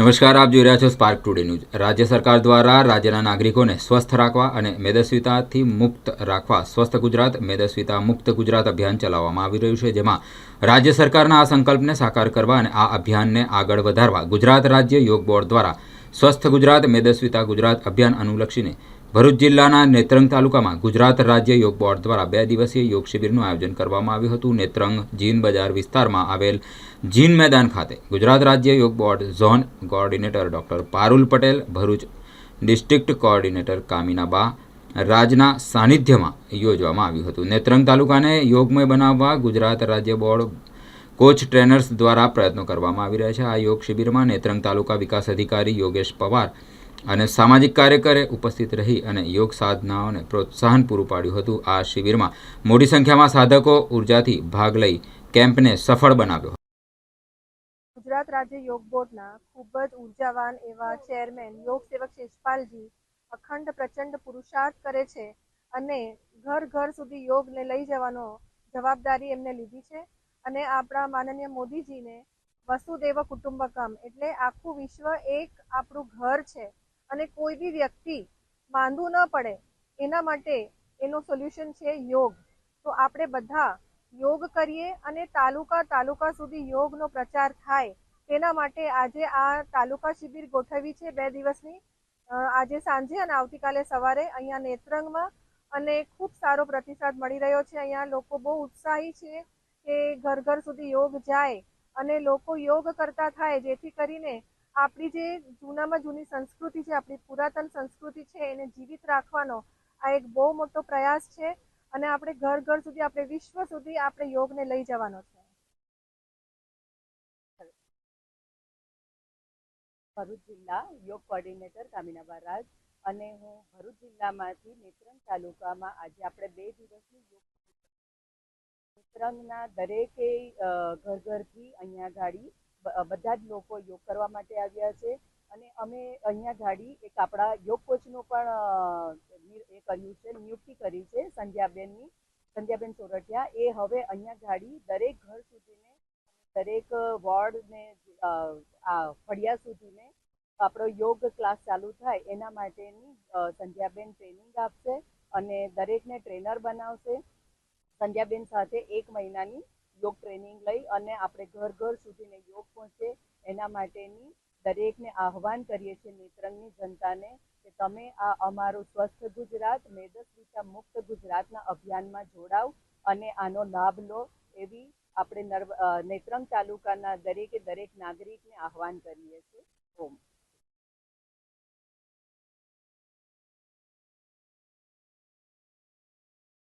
નમસ્કાર, આપ જોઈ રહ્યા છો સ્પાર્ક ટુડે ન્યૂઝ રાજ્ય સરકાર દ્વારા રાજ્યના નાગરિકોને સ્વસ્થ રાખવા અને મેદસ્વીતાથી મુક્ત રાખવા, સ્વસ્થ ગુજરાત, મેદસ્વીતા મુક્ત ગુજરાત અભિયાન ચલાવવામાં આવી રહ્યું છે, જેમાં રાજ્ય સરકારના આ સંકલ્પને સાકાર કરવા અને આ અભિયાનને આગળ વધારવા ગુજરાત રાજ્ય યોગ બોર્ડ દ્વારા સ્વસ્થ ગુજરાત, મેદસ્વીતા ગુજરાત અભિયાન અનુલક્ષીને ભરૂચ જિલ્લાના નેત્રંગ તાલુકામાં ગુજરાત રાજ્ય યોગ બોર્ડ દ્વારા બે દિવસીય યોગ શિબિરનું આયોજન કરવામાં આવ્યું હતું. નેત્રંગ જીન બજાર વિસ્તારમાં આવેલ જીન મેદાન ખાતે ગુજરાત રાજ્ય યોગ board zone coordinator doctor Parul Patel, Bharuch district coordinator Kaminaba, રાજના સાનિધ્યમાં યોજવામાં આવ્યું હતું. નેત્રંગ તાલુકાને યોગમય બનાવવા ગુજરાત રાજ્ય બોર્ડ કોચ ટ્રેનર્સ દ્વારા પ્રયત્નો કરવામાં આવી રહ્યા છે. આ યોગ શિબિરમાં નેત્રંગ તાલુકા વિકાસ અધિકારી યોગેશ પવાર અને સામાજિક કાર્યકરે ઉપસ્થિત રહી અને યોગ સાધનાઓને પ્રોત્સાહન પૂરું પાડ્યું હતું. આ શિબિરમાં મોટી સંખ્યામાં સાધકો ઉર્જાથી ભાગ લઈ કેમ્પને સફળ બનાવ્યો. ગુજરાત રાજ્ય યોગ બોર્ડના ખૂબ જ ઉર્જાવાન એવા ચેરમેન યોગ સેવક શેષપાલજી અખંડ પ્રચંડ પુરુષાર્થ કરે છે અને ઘર ઘર સુધી યોગને લઈ જવાનો જવાબદારી એમને લીધી છે અને આપણા માનનીય મોદીજીને વસુદેવ કુટુંબકમ એટલે આખું વિશ્વ એક આપણું ઘર છે. અને કોઈ બી વ્યક્તિ માંદું ન પડે, એના માટે એનું સોલ્યુશન છે યોગ. તો આપણે બધા યોગ કરીએ અને તાલુકા તાલુકા સુધી યોગનો પ્રચાર થાય. તેના માટે આજે આ તાલુકા શિબિર ગોઠવી છે બે દિવસની. આજે સાંજે અને આવતીકાલે સવારે અહીંયા નેત્રંગમાં અને ખૂબ સારો પ્રતિસાદ મળી રહ્યો છે. અહીંયા લોકો બહુ ઉત્સાહી છે કે ઘર ઘર સુધી યોગ જાય અને લોકો યોગ કરતા થાય, જેથી કરીને આપણી જે જૂનામાં જૂની સંસ્કૃતિ છે, આપણી પુરાતન સંસ્કૃતિ છે, એને જીવિત રાખવાનો આ એક બહુ મોટો પ્રયાસ છે અને આપણે ઘર ઘર સુધી, આપણે વિશ્વ સુધી આપણે યોગને લઈ જવાનો છે. ભરૂચ જિલ્લા યોગ કોર્ડિનેટર કામિનાબા રાજ અને હું ભરૂચ જિલ્લામાંથી નેત્રંગ તાલુકામાં આજે આપણે બે દિવસની યોગ નેત્રંગના દરેકે ઘર ઘરથી અહીંયા ગાડી બધા જ લોકો યોગ કરવા માટે આવ્યા છે. અને અમે અહીંયા ગાડી, એક આપણા યોગ કોચનું પણ એ કર્યું છે, નિયુક્તિ કરી છે, સંધ્યાબેનની, સંધ્યાબેન સોરઠિયા. એ હવે અહીંયા ગાડી દરેક ઘર સુધીને, દરેક વોર્ડને આ ફળિયા સુધીને આપણો યોગ ક્લાસ ચાલુ થાય. એના માટેની સંધ્યાબેન ટ્રેનિંગ આપશે અને દરેકને ટ્રેનર બનાવશે. સંધ્યાબેન સાથે એક મહિનાની યોગ ટ્રેનિંગ લઈ અને આપણે ઘર ઘર સુધીને યોગ પહોંચે એના માટેની દરેકને આહવાન કરીએ છીએ નેત્રંગની જનતાને કે તમે આ અમારું સ્વસ્થ ગુજરાત મેદસ્વીતા મુક્ત ગુજરાતના અભિયાનમાં જોડાવ અને આનો લાભ લો એવી આપણે નેત્રંગ તાલુકાના દરેકે દરેક નાગરિકને આહવાન કરીએ છીએ. ઓમ.